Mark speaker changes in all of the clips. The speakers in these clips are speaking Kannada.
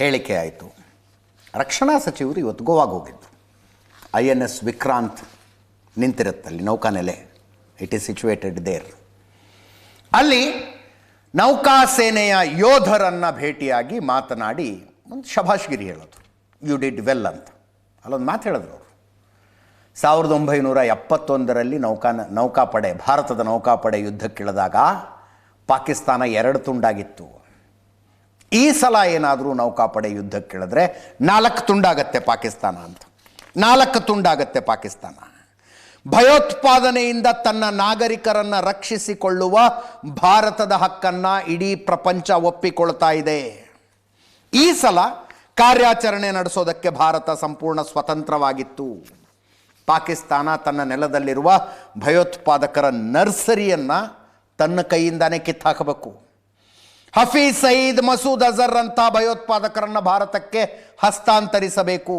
Speaker 1: ಹೇಳಿಕೆ ಆಯಿತು. ರಕ್ಷಣಾ ಸಚಿವರು ಇವತ್ತು ಗೋವಾಗ ಹೋಗಿದ್ದರು ಐ ಎನ್ ಎಸ್ ವಿಕ್ರಾಂತ್ ನಿಂತಿರುತ್ತಲ್ಲಿ ನೌಕಾನೆಲೆ. ಇಟ್ ಈಸ್ ಸಿಚುವೇಟೆಡ್ ದೇರ್ ಅಲ್ಲಿ ನೌಕಾಸೇನೆಯ ಯೋಧರನ್ನು ಭೇಟಿಯಾಗಿ ಮಾತನಾಡಿ ಒಂದು ಶಭಾಷ್ಗಿರಿ ಹೇಳೋದು. ಯು ಡಿಡ್ ವೆಲ್ ಅಂತ. ಅಲ್ಲೊಂದು ಮಾತು ಹೇಳಿದ್ರು ಅವರು. ಸಾವಿರದ ಒಂಬೈನೂರ ಎಪ್ಪತ್ತೊಂದರಲ್ಲಿ ನೌಕಾನ, ನೌಕಾಪಡೆ, ಭಾರತದ ನೌಕಾಪಡೆ ಯುದ್ಧಕ್ಕಿಳಿದಾಗ ಪಾಕಿಸ್ತಾನ ಎರಡು ತುಂಡಾಗಿತ್ತು. ಈ ಸಲ ಏನಾದರೂ ನೌಕಾಪಡೆ ಯುದ್ಧಕ್ಕಿಳಿದ್ರೆ ನಾಲ್ಕು ತುಂಡಾಗತ್ತೆ ಪಾಕಿಸ್ತಾನ ಅಂತ. ನಾಲ್ಕು ತುಂಡಾಗತ್ತೆ ಪಾಕಿಸ್ತಾನ. ಭಯೋತ್ಪಾದನೆಯಿಂದ ತನ್ನ ನಾಗರಿಕರನ್ನು ರಕ್ಷಿಸಿಕೊಳ್ಳುವ ಭಾರತದ ಹಕ್ಕನ್ನು ಇಡೀ ಪ್ರಪಂಚ ಒಪ್ಪಿಕೊಳ್ತಾ ಇದೆ. ಈ ಸಲ ಕಾರ್ಯಾಚರಣೆ ನಡೆಸೋದಕ್ಕೆ ಭಾರತ ಸಂಪೂರ್ಣ ಸ್ವತಂತ್ರವಾಗಿತ್ತು. ಪಾಕಿಸ್ತಾನ ತನ್ನ ನೆಲದಲ್ಲಿರುವ ಭಯೋತ್ಪಾದಕರ ನರ್ಸರಿಯನ್ನು ತನ್ನ ಕೈಯಿಂದಾನೇ ಕಿತ್ತಾಕಬೇಕು. ಹಫೀಜ್ ಸಯೀದ್ ಮಸೂದ್ ಅಜರ್ ಅಂತ ಭಯೋತ್ಪಾದಕರನ್ನು ಭಾರತಕ್ಕೆ ಹಸ್ತಾಂತರಿಸಬೇಕು.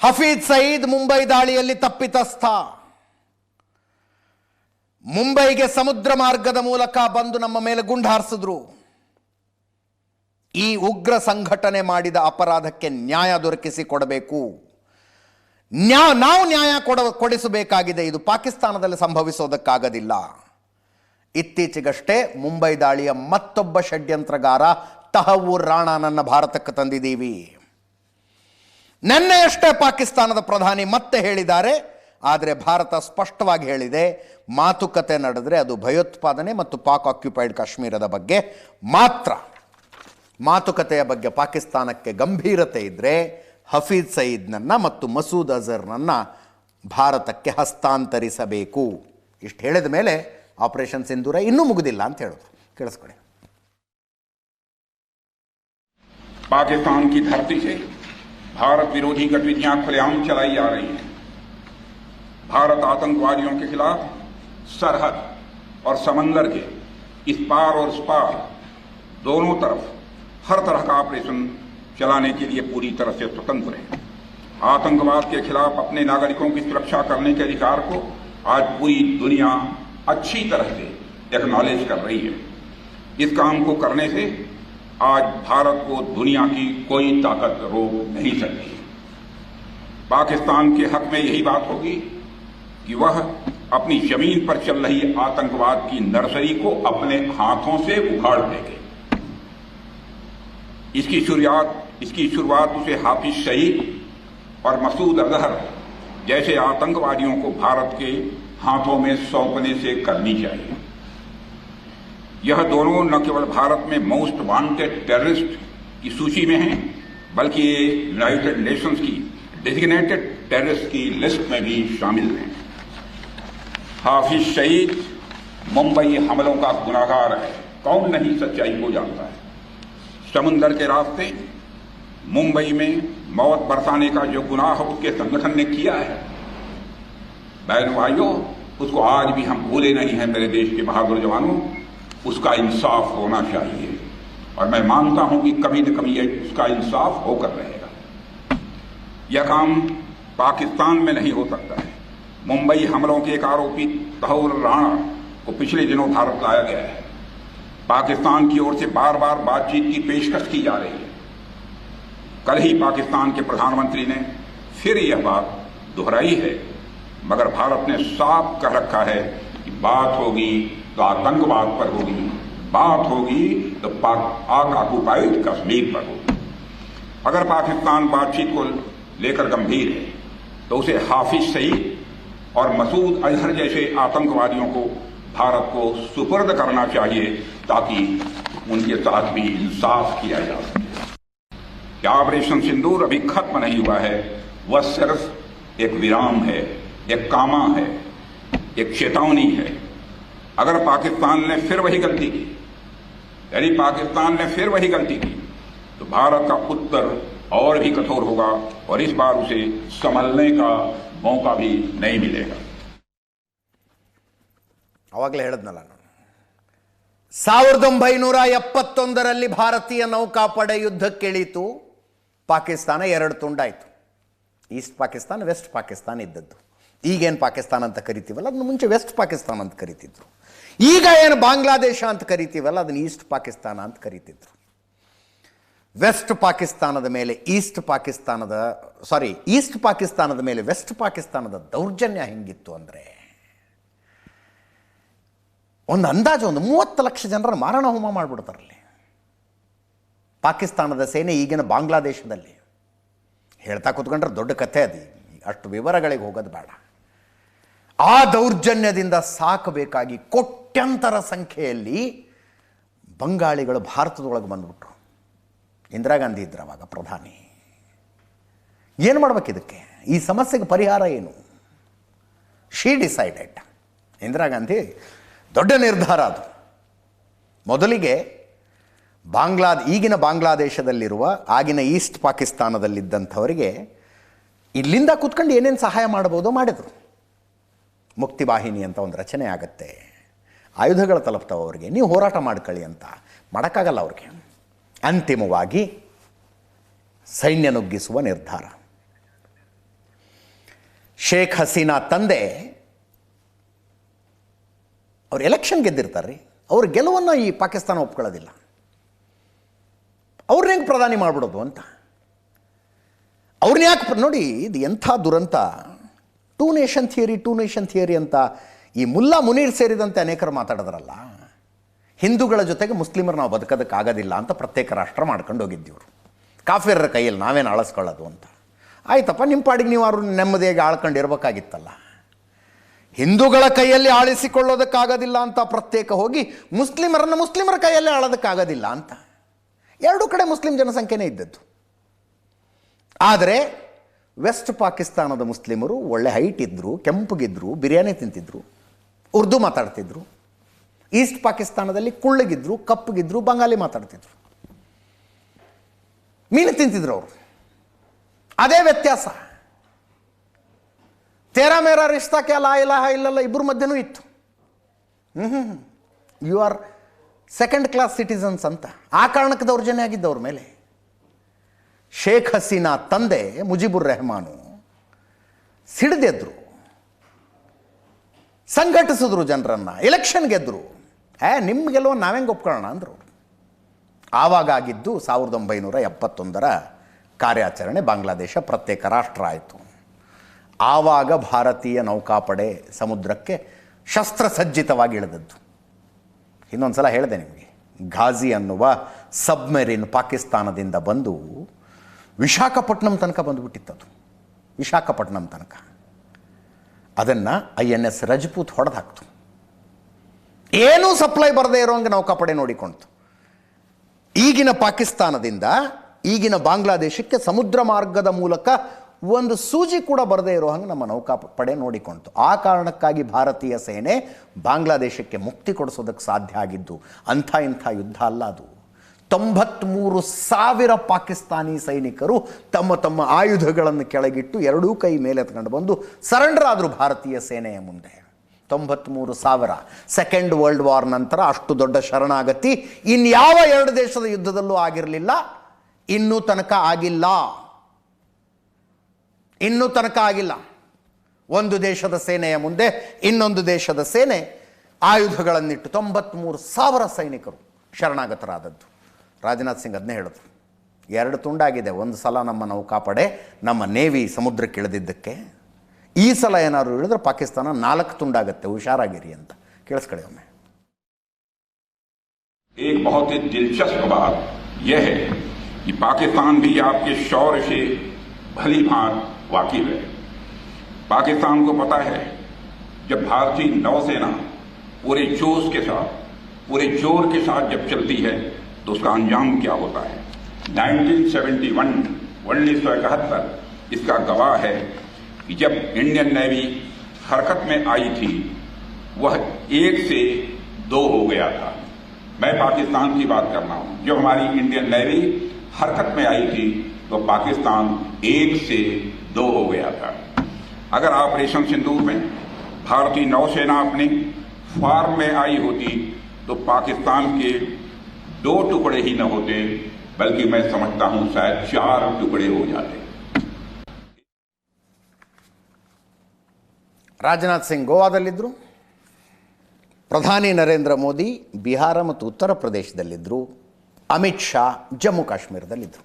Speaker 1: ಹಫೀಜ್ ಸಯೀದ್ ಮುಂಬೈ ದಾಳಿಯಲ್ಲಿ ತಪ್ಪಿತಸ್ಥ. ಮುಂಬೈಗೆ ಸಮುದ್ರ ಮಾರ್ಗದ ಮೂಲಕ ಬಂದು ನಮ್ಮ ಮೇಲೆ ಗುಂಡು ಹಾರಿಸಿದ್ರು. ಈ ಉಗ್ರ ಸಂಘಟನೆ ಮಾಡಿದ ಅಪರಾಧಕ್ಕೆ ನ್ಯಾಯ ದೊರಕಿಸಿ ಕೊಡಬೇಕು ನ್ಯಾ, ನಾವು ನ್ಯಾಯ ಕೊಡ ಕೊಡಿಸಬೇಕಾಗಿದೆ. ಇದು ಪಾಕಿಸ್ತಾನದಲ್ಲಿ ಸಂಭವಿಸೋದಕ್ಕಾಗದಿಲ್ಲ. ಇತ್ತೀಚೆಗಷ್ಟೇ ಮುಂಬೈ ದಾಳಿಯ ಮತ್ತೊಬ್ಬ ಷಡ್ಯಂತ್ರಗಾರ ತಹವೂರ್ ರಾಣಾನನ್ನು ಭಾರತಕ್ಕೆ ತಂದಿದ್ದೀವಿ. ನಿನ್ನೆಯಷ್ಟೇ ಪಾಕಿಸ್ತಾನದ ಪ್ರಧಾನಿ ಮತ್ತೆ ಹೇಳಿದ್ದಾರೆ. ಆದರೆ ಭಾರತ ಸ್ಪಷ್ಟವಾಗಿ ಹೇಳಿದೆ, ಮಾತುಕತೆ ನಡೆದರೆ ಅದು ಭಯೋತ್ಪಾದನೆ ಮತ್ತು ಪಾಕ್ ಆಕ್ಯುಪೈಡ್ ಕಾಶ್ಮೀರದ ಬಗ್ಗೆ. ಮಾತ್ರ ಮಾತುಕತೆಯ ಬಗ್ಗೆ ಪಾಕಿಸ್ತಾನಕ್ಕೆ ಗಂಭೀರತೆ ಇದ್ದರೆ ಹಫೀದ್ ಸಯೀದ್ನನ್ನು ಮತ್ತು ಮಸೂದ್ ಅಜರ್ನನ್ನು ಭಾರತಕ್ಕೆ ಹಸ್ತಾಂತರಿಸಬೇಕು. ಇಷ್ಟು ಹೇಳಿದ ಮೇಲೆ ಆಪರೇಷನ್ ಸಿಂಧೂರ ಇನ್ನೂ ಮುಗುದಿಲ್ಲ ಅಂತ ಹೇಳೋದು ಕೇಳಿಸ್ಕೊಳ್ಳಿ
Speaker 2: पाकिस्तान की धरती से भारत विरोधी गतिविधियां खुलेआम चलाई जा रही हैं भारत आतंकवादियों के खिलाफ सरहद और समंदर के इस पार और उस पार दोनों तरफ हर तरह का ऑपरेशन चलाने के लिए पूरी तरह से स्वतंत्र है आतंकवाद के खिलाफ अपने नागरिकों की सुरक्षा करने के अधिकार को आज पूरी दुनिया अच्छी तरह से एक्नॉलेज कर रही है। इस काम को करने से आज भारत को दुनिया की कोई ताकत रोक नहीं सकती पाकिस्तान के हक में यही बात होगी कि वह अपनी ज़मीन पर चल रही आतंकवाद की नर्सरी को अपने हाथों से उखाड़ देंगे। इसकी शुरुआत इसकी शुरुआत उसे हाफिज शहीद और मसूद अजहर जैसे आतंकवादियों को भारत के हाथों में सौंपने से करनी चाहिए। यह दोनों न केवल भारत में मोस्ट वांटेड टेररिस्ट की सूची में हैं, बल्कि यूनाइटेड नेशंस की डेजिग्नेटेड टेररिस्ट की लिस्ट में भी शामिल हैं। हाफिज शहीद, मुंबई हमलों का गुनाहगार है। कौन नहीं सच्चाई को जानता है? समुंदर के रास्ते, मुंबई में मौत बरसाने का जो गुनाह उसके संगठन ने किया है बहन भाइयों, उसको आज भी हम भूले नहीं हैं मेरे देश के बहादुर जवानों। उसका इंसाफ होना चाहिए। और मैं मानता हूँ कि कभी न कभी उसका इंसाफ होकर रहेगा। यह काम पाकिस्तान में नहीं हो सकता है। मुंबई हमलों के एक आरोपी तहौर राणा को पिछले दिनों भारत लाया गया है। पाकिस्तान की ओर से बार बार बातचीत की पेशकश की जा रही है। कल ही पाकिस्तान के प्रधानमंत्री ने फिर यह बात दोहराई है। मगर भारत ने साफ़ कह रखा है कि बात होगी तो आतंकवाद पर होगी। बात होगी तो पाक कश्मीर पर होगी। अगर पाकिस्तान बातचीत को लेकर गंभीर है तो उसे हाफिज सईद और मसूद अजहर जैसे आतंकवादियों को भारत को सुपर्द करना चाहिए ताकि उनके साथ भी इंसाफ किया जा सके। क्या ऑपरेशन सिंदूर अभी खत्म नहीं हुआ है? वह सिर्फ़ एक विराम है। एक कामा है एक चेतावनी है अगर पाकिस्तान ने फिर वही गलती की यदि पाकिस्तान ने फिर वही गलती की तो भारत का उत्तर और भी कठोर होगा और इस बार उसे संभलने का मौका भी नहीं मिलेगा
Speaker 1: ಅವಾಗಲೇ ಹೇಳಿದ್ನಲ್ಲ ನಾನು ಸಾವಿರದ ಒಂಬೈನೂರ ಎಪ್ಪತ್ತೊಂದರಲ್ಲಿ ಭಾರತೀಯ ನೌಕಾಪಡೆ ಯುದ್ಧಕ್ಕಿಳೀತು ಪಾಕಿಸ್ತಾನ ಎರಡು ತುಂಡಾಯಿತು ಈಸ್ಟ್ ಪಾಕಿಸ್ತಾನ ವೆಸ್ಟ್ ಪಾಕಿಸ್ತಾನ ಇದ್ದದ್ದು ಈಗೇನು ಪಾಕಿಸ್ತಾನ ಅಂತ ಕರಿತೀವಲ್ಲ? ಅದನ್ನ ಮುಂಚೆ ವೆಸ್ಟ್ ಪಾಕಿಸ್ತಾನ ಅಂತ ಕರಿತಿದ್ರು. ಈಗ ಏನು ಬಾಂಗ್ಲಾದೇಶ ಅಂತ ಕರಿತೀವಲ್ಲ? ಅದನ್ನ ಈಸ್ಟ್ ಪಾಕಿಸ್ತಾನ ಅಂತ ಕರಿತಿದ್ರು. ವೆಸ್ಟ್ ಪಾಕಿಸ್ತಾನದ ಮೇಲೆ ಈಸ್ಟ್ ಪಾಕಿಸ್ತಾನದ ಸಾರಿ ಈಸ್ಟ್ ಪಾಕಿಸ್ತಾನದ ಮೇಲೆ ವೆಸ್ಟ್ ಪಾಕಿಸ್ತಾನದ ದೌರ್ಜನ್ಯ ಹೆಂಗಿತ್ತು ಅಂದರೆ? ಒಂದು ಅಂದಾಜು ಒಂದು ಮೂವತ್ತು ಲಕ್ಷ ಜನರ ಮಾರಣ ಹೋಮ ಮಾಡಿಬಿಡ್ತಾರಲ್ಲಿ. ಪಾಕಿಸ್ತಾನದ ಸೇನೆ ಈಗಿನ ಬಾಂಗ್ಲಾದೇಶದಲ್ಲಿ. ಹೇಳ್ತಾ ಕೂತ್ಕೊಂಡ್ರೆ ದೊಡ್ಡ ಕಥೆ ಅದು. ಅಷ್ಟು ವಿವರಗಳಿಗೆ ಹೋಗೋದು ಬೇಡ. ಆ ದೌರ್ಜನ್ಯದಿಂದ ಸಾಕಬೇಕಾಗಿ ಕೋಟ್ಯಂತರ ಸಂಖ್ಯೆಯಲ್ಲಿ ಬಂಗಾಳಿಗಳು ಭಾರತದೊಳಗೆ ಬಂದ್ಬಿಟ್ರು. ಇಂದಿರಾ ಗಾಂಧಿ ಇದ್ರು ಅವಾಗ ಪ್ರಧಾನಿ. ಏನು ಮಾಡ್ಬೇಕು ಇದಕ್ಕೆ? ಈ ಸಮಸ್ಯೆಗೆ ಪರಿಹಾರ ಏನು? She decided. ಇಂದಿರಾ ಗಾಂಧಿ ದೊಡ್ಡ ನಿರ್ಧಾರ ಅದು. ಮೊದಲಿಗೆ ಬಾಂಗ್ಲಾ ಈಗಿನ ಬಾಂಗ್ಲಾದೇಶದಲ್ಲಿರುವ, ಆಗಿನ ಈಸ್ಟ್ ಪಾಕಿಸ್ತಾನದಲ್ಲಿದ್ದಂಥವರಿಗೆ ಇಲ್ಲಿಂದ ಕೂತ್ಕೊಂಡು ಏನೇನು ಸಹಾಯ ಮಾಡ್ಬೋದು ಮಾಡಿದರು. ಮುಕ್ತಿ ವಾಹಿನಿ ಅಂತ ಒಂದು ರಚನೆ ಆಗುತ್ತೆ. ಆಯುಧಗಳು ತಲುಪ್ತಾವೆ ಅವ್ರಿಗೆ. ನೀವು ಹೋರಾಟ ಮಾಡ್ಕೊಳ್ಳಿ ಅಂತ. ಮಾಡೋಕ್ಕಾಗಲ್ಲ ಅವ್ರಿಗೆ. ಅಂತಿಮವಾಗಿ ಸೈನ್ಯ ನುಗ್ಗಿಸುವ ನಿರ್ಧಾರ. ಶೇಖ್ ಹಸೀನಾ ತಂದೆ ಅವ್ರು ಎಲೆಕ್ಷನ್ ಗೆದ್ದಿರ್ತಾರೆ ಅವ್ರ ಗೆಲುವನ್ನು ಈ ಪಾಕಿಸ್ತಾನ ಒಪ್ಕೊಳ್ಳೋದಿಲ್ಲ. ಅವ್ರನ್ನ ಹೆಂಗೆ ಪ್ರಧಾನಿ ಮಾಡಿಬಿಡೋದು ಅಂತ. ಅವ್ರನ್ನ ಯಾಕೆ ನೋಡಿ, ಇದು ಎಂಥ ದುರಂತ. Two nation theory, two nation theory ಅಂತ ಈ ಮುಲ್ಲಾ ಮುನೀರ್ ಸೇರಿದಂತೆ ಅನೇಕರು ಮಾತಾಡಿದ್ರಲ್ಲ? ಹಿಂದೂಗಳ ಜೊತೆಗೆ ಮುಸ್ಲಿಮರು ನಾವು ಬದುಕೋದಕ್ಕಾಗೋದಿಲ್ಲ ಅಂತ ಪ್ರತ್ಯೇಕ ರಾಷ್ಟ್ರ ಮಾಡ್ಕೊಂಡು ಹೋಗಿದ್ದೀವ್ರು. ಕಾಫಿರರ ಕೈಯಲ್ಲಿ ನಾವೇನು ಆಳಿಸ್ಕೊಳ್ಳೋದು ಅಂತ. ಆಯ್ತಪ್ಪ ನಿಮ್ಮ ಪಾಡಿಗೆ ನೀವು ಅವರು ನೆಮ್ಮದಿಯಾಗಿ ಆಳ್ಕೊಂಡು ಇರಬೇಕಾಗಿತ್ತಲ್ಲ ಹಿಂದೂಗಳ ಕೈಯಲ್ಲಿ ಆಳಿಸಿಕೊಳ್ಳೋದಕ್ಕಾಗೋದಿಲ್ಲ ಅಂತ ಪ್ರತ್ಯೇಕ ಹೋಗಿ ಮುಸ್ಲಿಮರನ್ನು ಮುಸ್ಲಿಮರ ಕೈಯಲ್ಲಿ ಆಳೋದಕ್ಕಾಗೋದಿಲ್ಲ ಅಂತ. ಎರಡೂ ಕಡೆ ಮುಸ್ಲಿಂ ಜನಸಂಖ್ಯೆನೇ ಇದ್ದದ್ದು. ಆದರೆ ವೆಸ್ಟ್ ಪಾಕಿಸ್ತಾನದ ಮುಸ್ಲಿಮರು ಒಳ್ಳೆ ಹೈಟ್ ಇದ್ದರು ಕೆಂಪಗಿದ್ರು, ಬಿರಿಯಾನಿ ತಿಂತಿದ್ರು, ಉರ್ದು ಮಾತಾಡ್ತಿದ್ರು. ಈಸ್ಟ್ ಪಾಕಿಸ್ತಾನದಲ್ಲಿ ಕುಳ್ಳಗಿದ್ರು, ಕಪ್ಪಗಿದ್ರು ಬಂಗಾಲಿ ಮಾತಾಡ್ತಿದ್ರು. ಮೀನು ತಿಂತಿದ್ರು ಅವರು. ಅದೇ ವ್ಯತ್ಯಾಸ. ತೇರಾ ಮೇರಾ ರಿಶ್ತಾ ಇಲ್ಲ ಲಾ ಇಲಾಹ ಇಲ್ಲಲ್ಲ ಇಬ್ಬರ ಮಧ್ಯನೂ ಇತ್ತು. ಹ್ಞೂ you are second class citizens ಅಂತ. ಆ ಕಾರಣಕ್ಕೆ ದೌರ್ಜನ್ಯ ಆಗಿದ್ದವ್ರ ಮೇಲೆ. ಶೇಖ್ ಹಸೀನಾ ತಂದೆ ಮುಜಿಬುರ್ ರೆಹಮಾನು ಸಿಡಿದೆದ್ರು, ಸಂಘಟಿಸಿದ್ರು ಜನರನ್ನು ಎಲೆಕ್ಷನ್ ಗೆದ್ರು. ಏ ನಿಮ್ಮ ಗೆಲುವ ಒಪ್ಕೊಳ್ಳೋಣ ಅಂದರು. ಆವಾಗ ಆಗಿದ್ದು ಸಾವಿರದ ಒಂಬೈನೂರ ಎಪ್ಪತ್ತೊಂದರ ಕಾರ್ಯಾಚರಣೆ ಬಾಂಗ್ಲಾದೇಶ ಪ್ರತ್ಯೇಕ ರಾಷ್ಟ್ರ ಆಯಿತು. ಆವಾಗ ಭಾರತೀಯ ನೌಕಾಪಡೆ ಸಮುದ್ರಕ್ಕೆ ಶಸ್ತ್ರಸಜ್ಜಿತವಾಗಿ ಇಳಿದದ್ದು. ಇನ್ನೊಂದು ಸಲ ಹೇಳಿದೆ ನಿಮಗೆ, ಘಾಜಿ ಅನ್ನುವ ಸಬ್ಮೆರಿನ್ ಪಾಕಿಸ್ತಾನದಿಂದ ಬಂದು ವಿಶಾಖಪಟ್ಟಣಂ ತನಕ ಬಂದುಬಿಟ್ಟಿತ್ತದು. ವಿಶಾಖಪಟ್ಟಣಂ ತನಕ. ಅದನ್ನು ಐ ಎನ್ ಎಸ್ ರಜಪೂತ್ ಹೊಡೆದು ಹಾಕ್ತು ಏನೂ ಸಪ್ಲೈ ಬರದೇ ಇರೋಂಗೆ ನೌಕಾಪಡೆ ನೋಡಿಕೊಳ್ತು ಈಗಿನ ಪಾಕಿಸ್ತಾನದಿಂದ ಈಗಿನ ಬಾಂಗ್ಲಾದೇಶಕ್ಕೆ ಸಮುದ್ರ ಮಾರ್ಗದ ಮೂಲಕ ಒಂದು ಸೂಜಿ ಕೂಡ ಬರದೇ ಇರೋ ಹಂಗೆ ನಮ್ಮ ನೌಕಾಪಡೆ ನೋಡಿಕೊಳ್ತು ಆ ಕಾರಣಕ್ಕಾಗಿ ಭಾರತೀಯ ಸೇನೆ ಬಾಂಗ್ಲಾದೇಶಕ್ಕೆ ಮುಕ್ತಿ ಕೊಡಿಸೋದಕ್ಕೆ ಸಾಧ್ಯ ಆಗಿದ್ದು ಅಂಥ ಇಂಥ ಯುದ್ಧ ಅಲ್ಲ ಅದು. ತೊಂಬತ್ತ್ಮೂರು ಸಾವಿರ ಪಾಕಿಸ್ತಾನಿ ಸೈನಿಕರು ತಮ್ಮ ತಮ್ಮ ಆಯುಧಗಳನ್ನು ಕೆಳಗಿಟ್ಟು ಎರಡೂ ಕೈ ಮೇಲೆ ಎತ್ಕೊಂಡು ಬಂದು ಸರೆಂಡರ್ ಆದರು ಭಾರತೀಯ ಸೇನೆಯ ಮುಂದೆ. ತೊಂಬತ್ತ್ಮೂರು ಸಾವಿರ. ಸೆಕೆಂಡ್ ವರ್ಲ್ಡ್ ವಾರ್ ನಂತರ ಅಷ್ಟು ದೊಡ್ಡ ಶರಣಾಗತಿ ಇನ್ಯಾವ ಎರಡು ದೇಶದ ಯುದ್ಧದಲ್ಲೂ ಆಗಿರಲಿಲ್ಲ. ಇನ್ನೂ ತನಕ ಆಗಿಲ್ಲ. ಇನ್ನೂ ತನಕ ಆಗಿಲ್ಲ. ಒಂದು ದೇಶದ ಸೇನೆಯ ಮುಂದೆ, ಇನ್ನೊಂದು ದೇಶದ ಸೇನೆ ಆಯುಧಗಳನ್ನಿಟ್ಟು ತೊಂಬತ್ತ್ಮೂರು ಸಾವಿರ ಸೈನಿಕರು ಶರಣಾಗತರಾದದ್ದು. ರಾಜನಾಥ್ ಸಿಂಗ್ ಅದನ್ನೇ ಹೇಳಿದ್ರು ಎರಡು ತುಂಡಾಗಿದೆ ಒಂದು ಸಲ ನಮ್ಮ ನೌಕಾಪಡೆ ನಮ್ಮ ನೇವಿ ಸಮುದ್ರಕ್ಕೆ ಇಳಿದಿದ್ದಕ್ಕೆ ಈ ಸಲ ಏನಾದ್ರು ಇಳಿದ್ರೆ ಪಾಕಿಸ್ತಾನ ನಾಲ್ಕು ತುಂಡಾಗತ್ತೆ ಹುಷಾರಾಗಿರಿ ಅಂತ ಕೇಳಿಸ್ಕೊಳ್ಳಿ ಒಮ್ಮೆ
Speaker 2: एक बहुत ही दिलचस्प बात यह है कि पाकिस्तान भी आपके शौर्य से भली भांत वाकिफ है पाकिस्तान को पता है जब भारतीय नौसेना पूरे जोश के साथ पूरे जोर के साथ जब चलती है तो उसका अंजाम क्या होता है? 1971 उन्नीस सौ इकहत्तर, इसका गवाह है कि जब इंडियन नेवी हरकत में आई थी, वह एक से दो हो गया था। मैं पाकिस्तान की बात कर रहा हूँ। जब हमारी इंडियन नेवी हरकत में आई थी तो पाकिस्तान एक से दो हो गया था। अगर ऑपरेशन सिंदूर में भारतीय नौसेना अपनी फार्म में आई होती तो पाकिस्तान के दो टुकड़े ही न होते बल्कि मैं समझता हूं शायद चार टुकड़े हो जाते
Speaker 1: ರಾಜನಾಥ್ ಸಿಂಗ್ ಗೋವಾದಲ್ಲಿದ್ದರು ಪ್ರಧಾನಿ ನರೇಂದ್ರ ಮೋದಿ ಬಿಹಾರ ಮತ್ತು ಉತ್ತರ ಪ್ರದೇಶದಲ್ಲಿದ್ದರು ಅಮಿತ್ ಶಾ ಜಮ್ಮು ಕಾಶ್ಮೀರದಲ್ಲಿದ್ದರು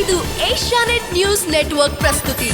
Speaker 3: ಇದು ಏಷ್ಯಾನೆಟ್ ನ್ಯೂಸ್ ನೆಟ್ವರ್ಕ್ ಪ್ರಸ್ತುತಿ